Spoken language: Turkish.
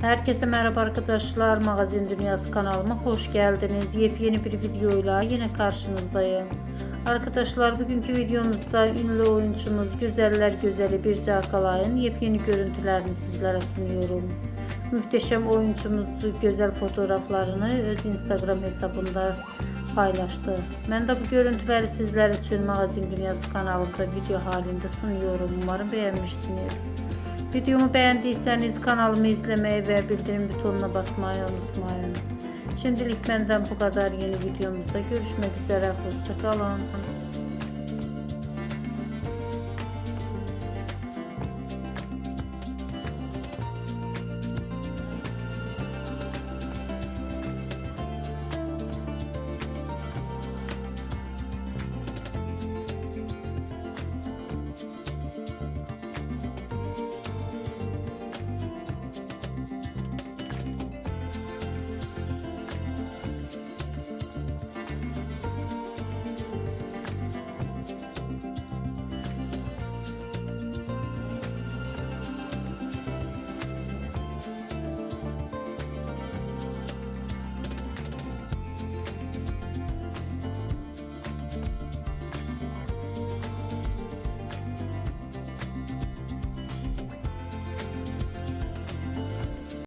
Herkese merhaba arkadaşlar. Magazin Dünyası kanalıma hoş geldiniz. Yepyeni bir videoyla yine karşınızdayım. Arkadaşlar bugünkü videomuzda ünlü oyuncumuz Güzeller Güzeli Birce Akalay'ın yepyeni görüntülerini sizlere sunuyorum. Muhteşem oyuncumuz güzel fotoğraflarını öz Instagram hesabında paylaştı. Ben de bu görüntüleri sizler için Magazin Dünyası kanalımda video halinde sunuyorum. Umarım beğenmişsiniz. Videomu beğendiyseniz kanalımı izlemeyi ve bildirim butonuna basmayı unutmayın. Şimdilik benden bu kadar. Yeni videomuzda görüşmek üzere. Hoşçakalın.